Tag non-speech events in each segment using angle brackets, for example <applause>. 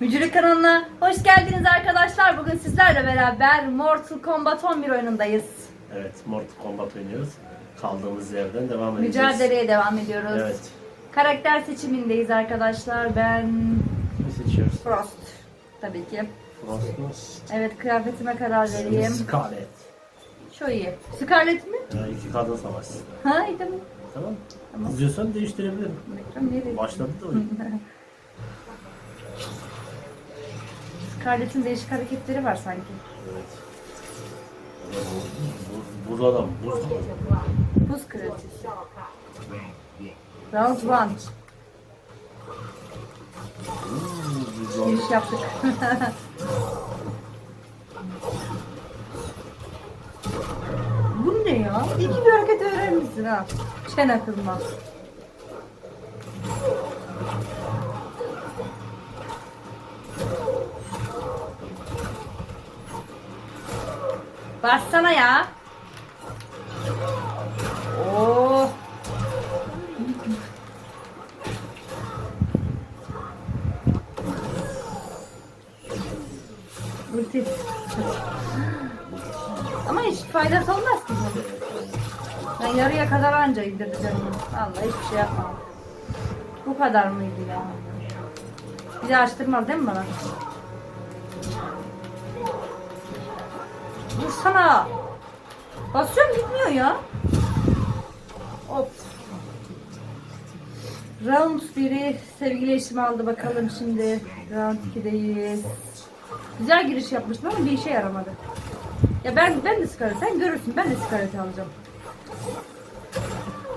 Mücürlük kanalına hoş geldiniz arkadaşlar. Bugün sizlerle beraber Mortal Kombat 11 oyunundayız. Evet, Mortal Kombat oynuyoruz. Kaldığımız yerden devam edeceğiz. Mücadeleye devam ediyoruz. Evet. Karakter seçimindeyiz arkadaşlar. Ben Ne seçiyoruz? Frost tabii ki. Frost mu? Evet kıyafetime karar vereyim. Scarlet. Şu iyi. Scarlet mi? Ya iki kadın savaşı. Ha iyi tamam. Tamam. Tamam. İzliyorsan değiştirebilirim. Nereye? Başladı da <laughs> oyun. Scarlet'in değişik hareketleri var sanki. evet. Buz, buz adam, buz. Buz kraliçesi. Round 1. Hmm, buz adam. Giriş yaptık. <laughs> Bu ne ya? İki bir hareket öğrenmişsin ha. Çene kırma. Bassana ya. Oo. Ulti. Ama hiç faydası olmaz ki bunun. Ben yarıya kadar anca indireceğim. Allah hiçbir şey yapmam. Bu kadar mıydı ya? Bir de açtırmaz değil mi bana? Vursana. Basıyorum gitmiyor ya. Hop. Round 1'i sevgili eşim aldı bakalım şimdi. Round 2'deyiz. Güzel giriş yapmıştım ama bir işe yaramadı. Ya ben ben de Scarlet, sen görürsün ben de Scarlet alacağım.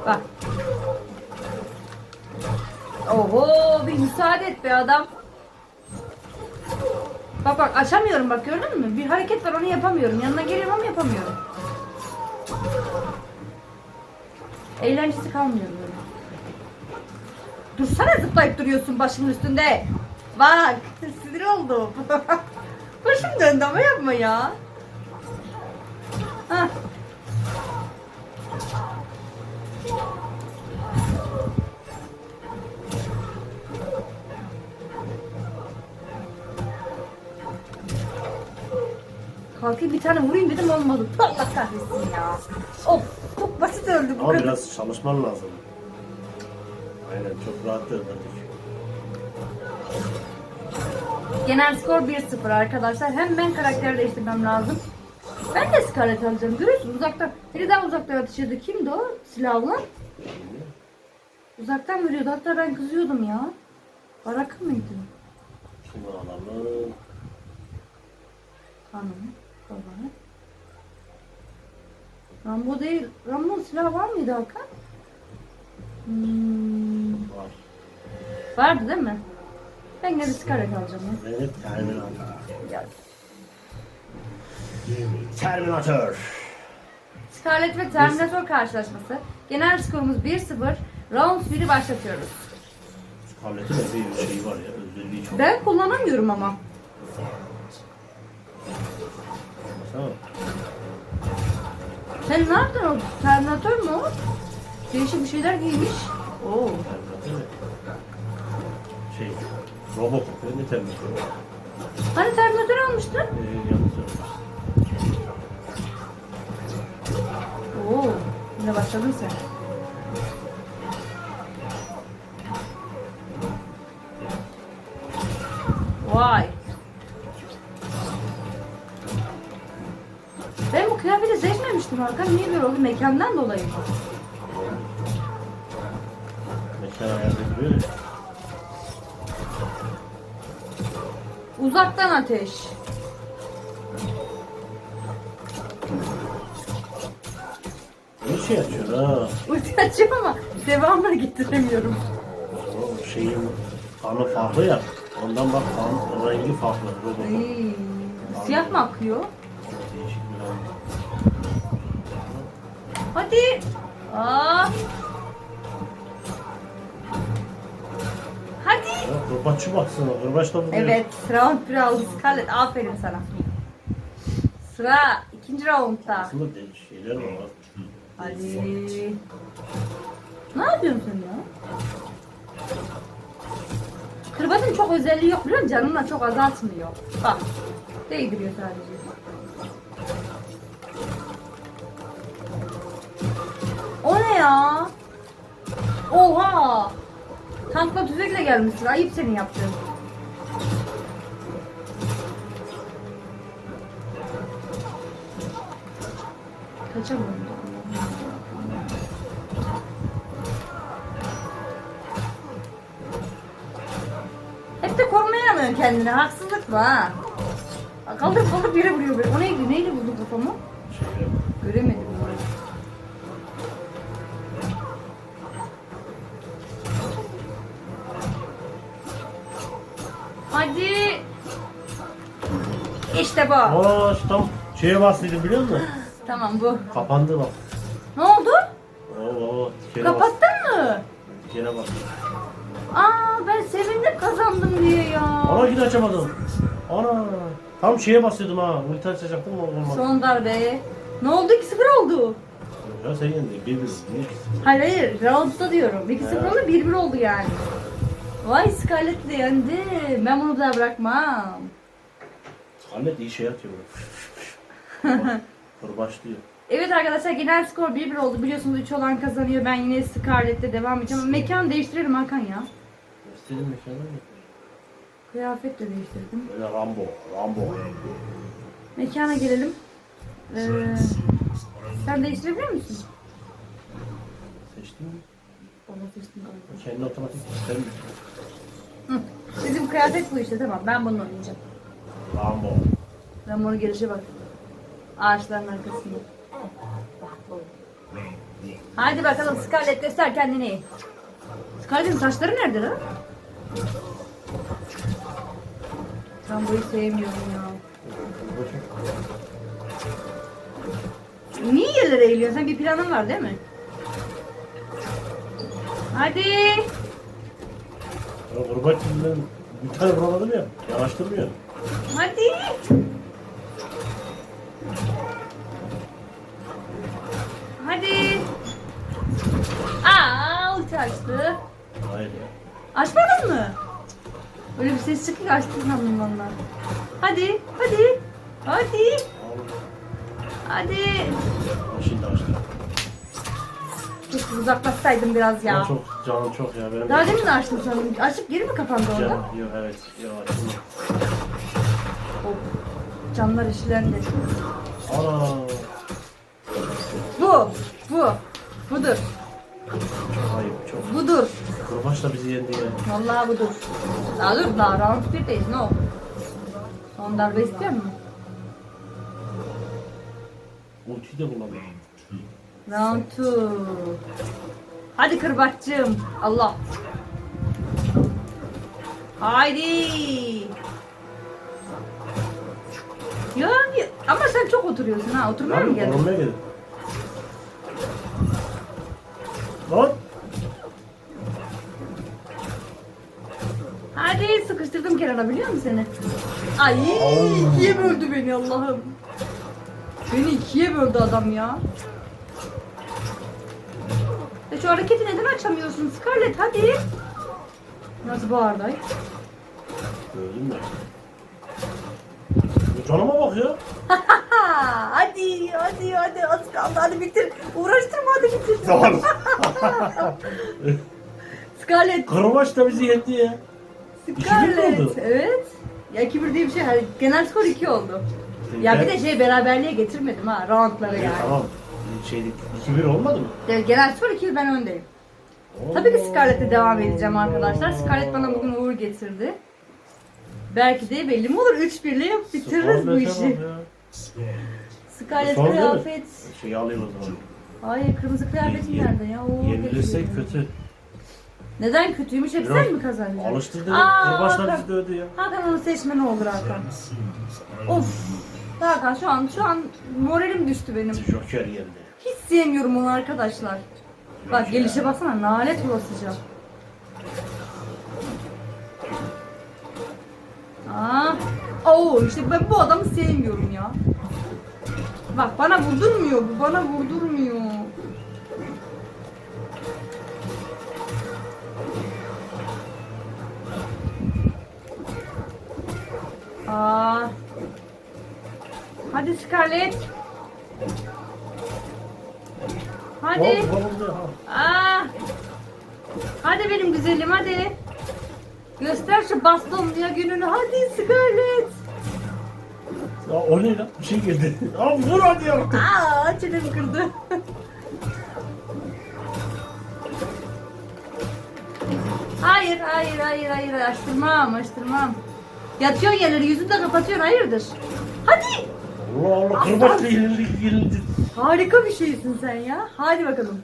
Bak. Oho bir müsaade et be adam. Bak bak açamıyorum bak gördün mü? Bir hareket var onu yapamıyorum. Yanına geliyorum ama yapamıyorum. Eğlencesi kalmıyor böyle. Dursana zıplayıp duruyorsun başımın üstünde. Bak <laughs> sinir oldum. <laughs> Başım döndü ama yapma ya. Hah. Kalkayım bir tane vurayım dedim olmadı. Allah kahretsin ya. Of çok basit öldü bu Ama kadar. biraz çalışman lazım. Aynen, çok rahat döndürdük. Genel skor 1-0 arkadaşlar. Hem ben karakter değiştirmem lazım. Ben de Scarlet alacağım. Görüyorsun uzaktan. Biri daha uzaktan atışıyordu. Kimdi o? Silahlı. Uzaktan vuruyordu. Hatta ben kızıyordum ya. Baraka mıydı? Şunu alalım. Hanım. Baba. Rambo değil. Rambo'nun silahı var mıydı Hakan? Hmm, Var. vardı değil mi? Ben gene Scarlet alacağım ya. Hep Terminator. ya. Terminator. Scarlet ve Terminator karşılaşması. Genel skorumuz 1-0. Round 1'i başlatıyoruz. Scarlet'in bir şeyi var ya, özelliği çok. Ben kullanamıyorum ama. Sen ne yaptın o? Terminator mu o? Değişik bir şeyler giymiş. Oo. Şey, Robocop ne Terminator? Hani Terminator almıştın? Ee, yanlış. Oo. Yine başladın sen. Vay. Hakan. Niye böyle oldu? Mekandan dolayı mı? Mekan ayarda duruyor ya. Uzaktan ateş. Ne şey açıyor ha? Ulti açayım ama devamını getiremiyorum. O şeyin kanı farklı ya. Ondan bak kan rengi farklı. Ay, siyah mı akıyor? Hadi. Aa. Hadi. Ya kırbaççı baksana. Kırbaç da vuruyor. Evet, round 1 aldı Scarlett. Aferin sana. Sıra ikinci roundda. Aslında değişik şeyler var? Hadi. Ne yapıyorsun sen ya? Kırbaçın çok özelliği yok biliyor musun? Canını da çok azaltmıyor. Bak. Değdiriyor sadece. Oha! Tankla tüfekle gelmişsin. Ayıp senin yaptığın. Kaçamıyorum. Hep de korumaya kendini. Haksızlık mı ha? Kaldır kaldır biri vuruyor beni. O neydi? Neyle vurdu kafamı? Göremedim. Hadi. İşte bu. Aa şu tam şeye bastıydım biliyor musun? Tamam bu. Kapandı bak. Ne oldu? Oo, oo dikene bas. Kapattın mı? Dikene bas. Aa ben sevindim kazandım diye ya. Ana yine açamadım. Ana. Tam şeye basıyordum ha. Ulti açacaktım olmadı. Son darbe. Ne oldu? 2-0 oldu. Ya sen yendin. Bir bir. Hayır hayır. Round'da diyorum. 2-0 oldu 1-1 oldu yani. Vay Scarlett de yendi. Ben bunu daha bırakmam. Scarlett iyi şey atıyor. Kırbaç diyor. <laughs> Evet arkadaşlar genel skor 1-1 oldu. Biliyorsunuz 3 olan kazanıyor. Ben yine Scarlett'te devam edeceğim. Ama mekan değiştirelim Hakan ya. İstediğin mekana mı? Kıyafet de değiştirdim. Böyle Rambo. Rambo. Mekana gelelim. Ee, sen değiştirebiliyor musun? Seçtin mi? Onu seçtim galiba. Kendi otomatik sistemi. Bizim kıyafet bu işte tamam. Ben bunu oynayacağım. Rambo. Ben bunu gelişe bak. Ağaçların arkasında. Hadi bakalım Scarlett göster kendini. Scarlett'in saçları nerede lan? Rambo'yu sevmiyorum ya. Niye yerlere eğiliyorsun? Sen bir planın var değil mi? Hadi. Ya yüzünden bir tane vuramadım ya. Yanaştırmıyor. Hadi. Hadi. Aa, ulti açtı. Hayır ya. Açmadın mı? Öyle bir ses ki açtın sandım valla. Hadi, hadi. Hadi. Hadi. Şimdi açtı. Keşke uzaklaşsaydım biraz Ya. Çok canım çok ya benim. Daha demin de açtım sanırım. Açıp geri mi kapandı orada? Canım yok evet. Yok açtım. Hop. Canlar işlendi. Ana. Bu, bu. Budur, Çok ayıp çok. budur. Kırbaç da bizi yendi ya. Vallahi budur. Daha dur daha round 1'deyiz ne oldu? Son darbe istiyor musun? Ultiyi de kullandım. Round 2. Hadi kırbaççım. Allah. Haydi. Yani ama sen çok oturuyorsun ha. Oturmaya mı geldin? korunmaya geldim. Lan. Hadi sıkıştırdım kenara biliyor musun seni? Ay ikiye böldü beni Allah'ım. Beni ikiye böldü adam ya. Şu hareketi neden açamıyorsun Scarlett hadi. Nasıl bağırdı ay? Gördün mü? Canıma bak ya. Ha, <laughs> hadi hadi hadi az kaldı hadi bitir. Uğraştırma hadi bitir. <laughs> Tamam. <laughs> Scarlett. Kırbaç da bizi yendi ya. İki bir mi Scarlett. oldu? Evet. Ya 2-1 diye bir şey. Hani genel skor 2 oldu. Ya bir de şey beraberliğe getirmedim ha roundları Ya yani. Tamam. Şeylik 2-1 olmadı mı? Yani genel skor 2 ben öndeyim. Tabii ki Scarlett'e devam edeceğim arkadaşlar. Scarlett bana bugün uğur getirdi. Belki de belli mi olur 3 birle yap bitiririz bu Scarlett'e işi. bak ya. Scarlett Son değil mi? kıyafet. Şeyi alayım o zaman. Hayır kırmızı kıyafetin Ye- nerede ya? Oo, Yenilirsek getirdim. kötü. Neden kötüymüş? Hep sen mi kazanacaksın? Alıştır dedim. Aa, Kırbaçlar Hakan. bizi dövdü ya. Hakan onu seçme ne olur Hakan. Of. Hakan şu an şu an moralim düştü benim. Joker yendi. Hiç sevmiyorum onu arkadaşlar. Bak gelişe baksana nalet olasıca. Aa. Oo işte ben bu adamı sevmiyorum ya. Bak bana vurdurmuyor bu bana vurdurmuyor. Aa. Hadi Scarlett. Hadi. Aa. Hadi benim güzelim hadi. Göster şu bastonluya gününü. Hadi Scarlett. Ya o ne lan? Bir şey geldi. <laughs> Ya vur hadi ya. Aa çenemi kırdı. hayır hayır hayır hayır açtırmam açtırmam. Yatıyorsun yerleri yüzünü de kapatıyorsun hayırdır? Hadi. Allah Allah kırbaçla yenildi yenildi. Harika bir şeysin sen ya. Hadi bakalım.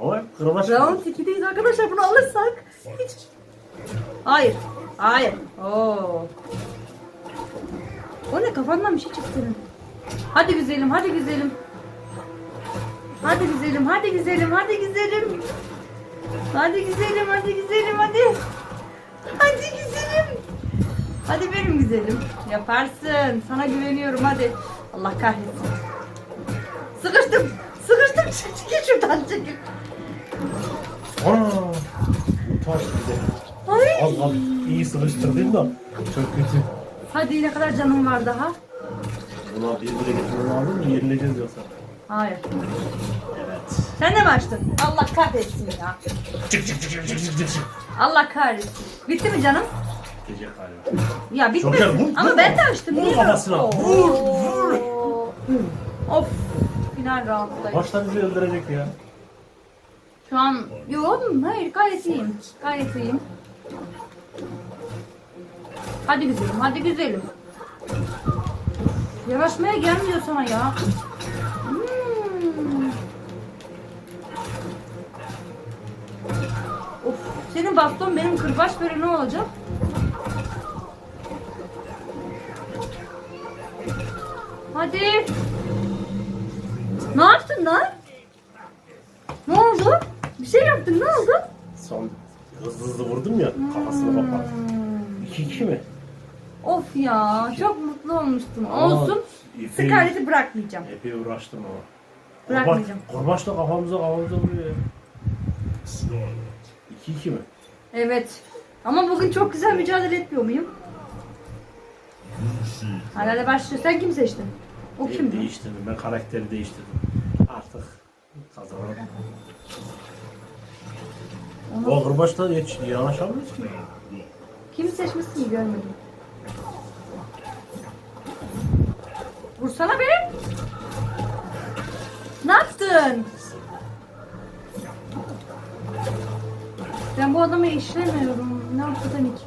Ama kırbaç. Round 2'deyiz arkadaşlar bunu alırsak. Hiç... Hayır. Hayır. Oo. O ne kafandan bir şey çıktı senin. Hadi güzelim hadi güzelim. Hadi güzelim hadi güzelim hadi güzelim. Hadi güzelim hadi güzelim hadi. Hadi güzelim. Hadi benim güzelim. Yaparsın. Sana güveniyorum hadi. Allah kahretsin. Sıkıştım. Sıkıştım. Çık, çekil şuradan çekil. Ana. Taş bir de. Ay. Az iyi sıkıştırdın da. Çok kötü. Hadi ne kadar canım var daha? Buna bir bire getirmen lazım mı? Yenileceğiz yoksa. Hayır. Evet. Sen de mi açtın? Allah kahretsin ya. Çık çık çık çık çık çık çık. Allah kahretsin. Bitti mi canım? Gidecek galiba. Ya bitmedi. Joker, vur, Ama vur. ben de açtım. Vur Niye kafasına, vur, Oo. Of. Final rounddayım. Baştan bizi öldürecek ya. Şu an yok hayır gayet iyiyim. Gayet iyiyim. Hadi güzelim, hadi güzelim. Yanaşmaya gelmiyor sana ya. Hmm. Of, senin baston benim kırbaç böyle ne olacak? Hadi. Ne yaptın lan? Ne oldu? Bir şey yaptın ne oldu? Son hızlı hızlı vurdum ya kafasını kapat. Hmm. 2-2 mi? Of ya çok mutlu olmuştum. Aa, Olsun. epey- Scarlett'i bırakmayacağım. Epey uğraştım ama. Bırakmayacağım. Kurbaç, kurbaç da kafamıza kafamıza vuruyor ya. 2-2 mi? Evet. Ama bugün çok güzel mücadele etmiyor muyum? Hadi hadi başlıyor. Sen kim seçtin? O Ben kimdi? Değiştirdim. Ben karakteri değiştirdim. O kırbaçla hiç yanaşamıyoruz ki. Kimi seçmişsin görmedim. Vursana be. Ne yaptın? Ben bu adamı işlemiyorum. Ne yaptın hiç?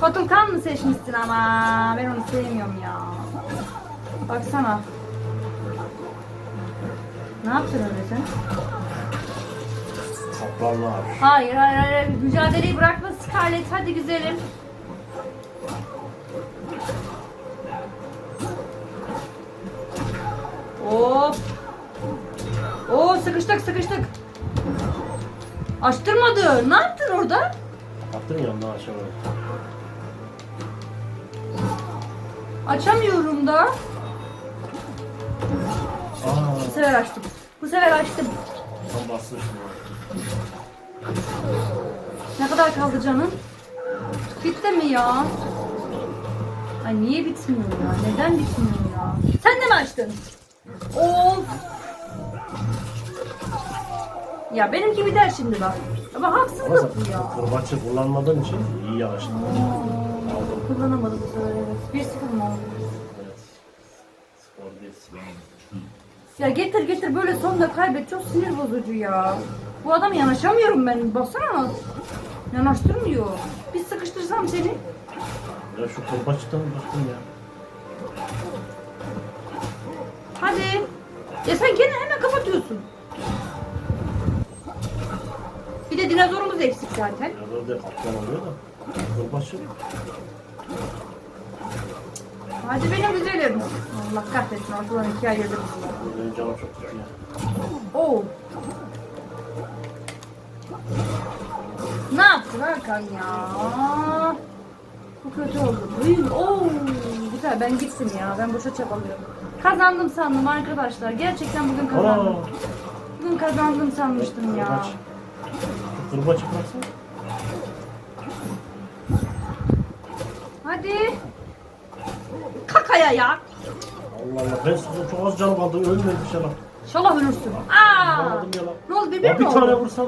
Fatulkan mı seçmişsin ama? Ben onu sevmiyorum ya. Baksana. Ne yaptın öyle sen? Kaplanlar. Hayır hayır hayır. Mücadeleyi bırakma Scarlett. Hadi güzelim. Of. Oo sıkıştık sıkıştık. Açtırmadı. Ne yaptın orada? Attın yanına aşağı. Açamıyorum da. Bu sefer açtım. Bu sefer açtım. tam. Ne kadar kaldı canım? Bitti mi ya? Ay niye bitmiyor ya? Neden bitmiyor ya? Sen de mi açtın? Of. Ya benimki biter şimdi bak. Ama haksızlık bu ya. kırbaçı kullanmadığın için iyi yanaştın. Oo, Kullanamadım bu sefer evet. 1-0 mı oldu? Evet. Skor değil. Ya getir getir böyle sonunda kaybet. Çok sinir bozucu ya. Bu adam yanaşamıyorum ben. Baksana. Yanaştırmıyor. Bir sıkıştırsam seni. Ya şu kırbaçtan baktım ya. Hadi. Ya sen gene hemen kapatıyorsun. Bir de dinozorumuz eksik zaten. Ya böyle kaplan oluyor da. Kırbaçı. Hadi benim güzelim. Allah kahretsin ortadan ikiye ayırdım. Benim canım çok tutuyor. Oo. Ne yaptın Hakan ya? Bu kötü oldu. Uy, Oo, güzel ben gittim ya. Ben boşa çabalıyorum. Kazandım sandım arkadaşlar. Gerçekten bugün Aa, kazandım. Bugün kazandım sanmıştım ya. Kırbaçı bıraksana. Hadi. Kakaya ya. Allah Allah ben sana çok az canım kaldı ölmedi inşallah. İnşallah ölürsün. Aa! Ya lan. Ne oldu Ya bebeğim bir mi tane oldu? vursam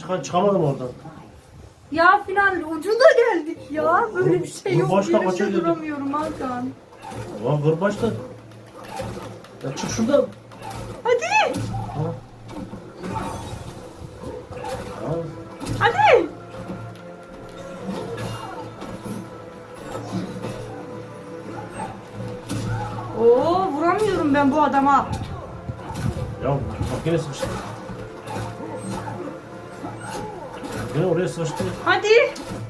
çıkan çıkamadım oradan. Ya final ucunda geldik ya. Böyle bir şey yok. başta Yarışta kaça girdik? duramıyorum Hakan. Ulan kırbaçta. Ya çık şuradan. Hadi. Ha. Ha. Hadi. Ben bu adama. Ya bak yine sıkıştı. Yine oraya sıkıştı. Hadi.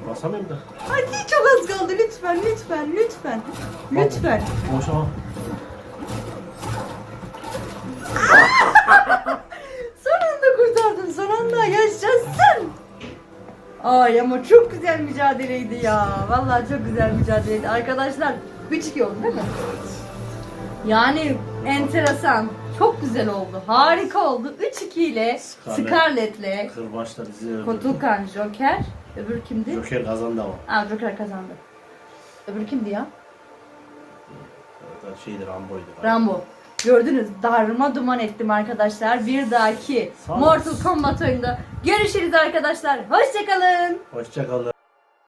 Basamıyorum da. Hadi çok az kaldı lütfen lütfen lütfen. Lütfen. Boşa bak. <laughs> Son anda kurtardım son anda yaşasın. Ay ama çok güzel mücadeleydi ya. Vallahi çok güzel mücadeleydi. Arkadaşlar 3-2 oldu değil mi? Yani enteresan. Çok güzel oldu. Harika oldu. 3-2 ile Scarlett. Scarlett'le Kırbaçta bizi öldürdü. Joker. Öbür kimdi? Joker kazandı ama. Aa Joker kazandı. Öbür kimdi ya? Şeydir Rambo'ydu. Rambo. Gördünüz darma duman ettim arkadaşlar. Bir dahaki Sağ. Mortal Kombat oyununda görüşürüz arkadaşlar. Hoşçakalın. Hoşçakalın.